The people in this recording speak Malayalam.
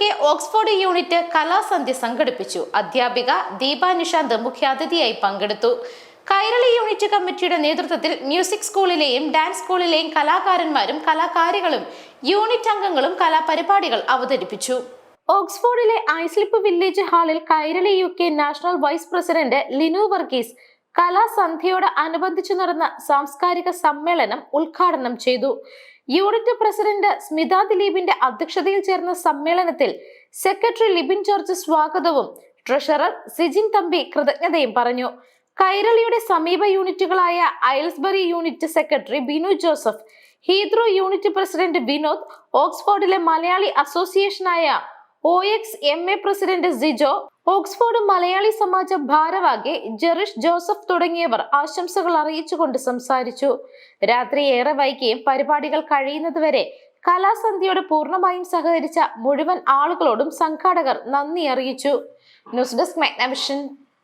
കെ ഓക്സ്ഫോർഡ് യൂണിറ്റ് കലാസന്ധ്യ സംഘടിപ്പിച്ചു. അധ്യാപിക ദീപ നിഷാന്ത് മുഖ്യാതിഥിയായി പങ്കെടുത്തു. കൈരളി യൂണിറ്റ് കമ്മിറ്റിയുടെ നേതൃത്വത്തിൽ മ്യൂസിക് സ്കൂളിലെയും ഡാൻസ് സ്കൂളിലെയും കലാകാരന്മാരും കലാകാരികളും യൂണിറ്റ് അംഗങ്ങളും കലാപരിപാടികൾ അവതരിപ്പിച്ചു. ഓക്സ്ഫോർഡിലെ ഐസ്ലിപ്പ് വില്ലേജ് ഹാളിൽ Kairali U K national vice president Linu Varghese കലാസന്ധ്യയോട് അനുബന്ധിച്ചു നടന്ന സാംസ്കാരിക സമ്മേളനം ഉദ്ഘാടനം ചെയ്തു. യൂണിറ്റ് പ്രസിഡന്റ് സ്മിത ദിലീപിന്റെ അധ്യക്ഷതയിൽ ചേർന്ന സമ്മേളനത്തിൽ സെക്രട്ടറി ലിബിൻ ജോർജ് സ്വാഗതവും ട്രഷറർ സിജിൻ തമ്പി കൃതജ്ഞതയും പറഞ്ഞു. കൈരളിയുടെ സമീപ യൂണിറ്റുകളായ Aylesbury unit secretary Binu Joseph Heathrow unit president Vinod ഓക്സ്ഫോർഡിലെ Malayali അസോസിയേഷനായ O X M A president Sijo Oxford Malayali Samaja ഭാരവാഹി ജെറിഷ് ജോസഫ് തുടങ്ങിയവർ ആശംസകൾ അറിയിച്ചുകൊണ്ട് സംസാരിച്ചു. രാത്രി ഏറെ വൈകിയും പരിപാടികൾ കഴിയുന്നതുവരെ കലാസന്ധ്യയോട് പൂർണമായും സഹകരിച്ച മുഴുവൻ ആളുകളോടും സംഘാടകർ നന്ദി അറിയിച്ചു. News desk Magnavision.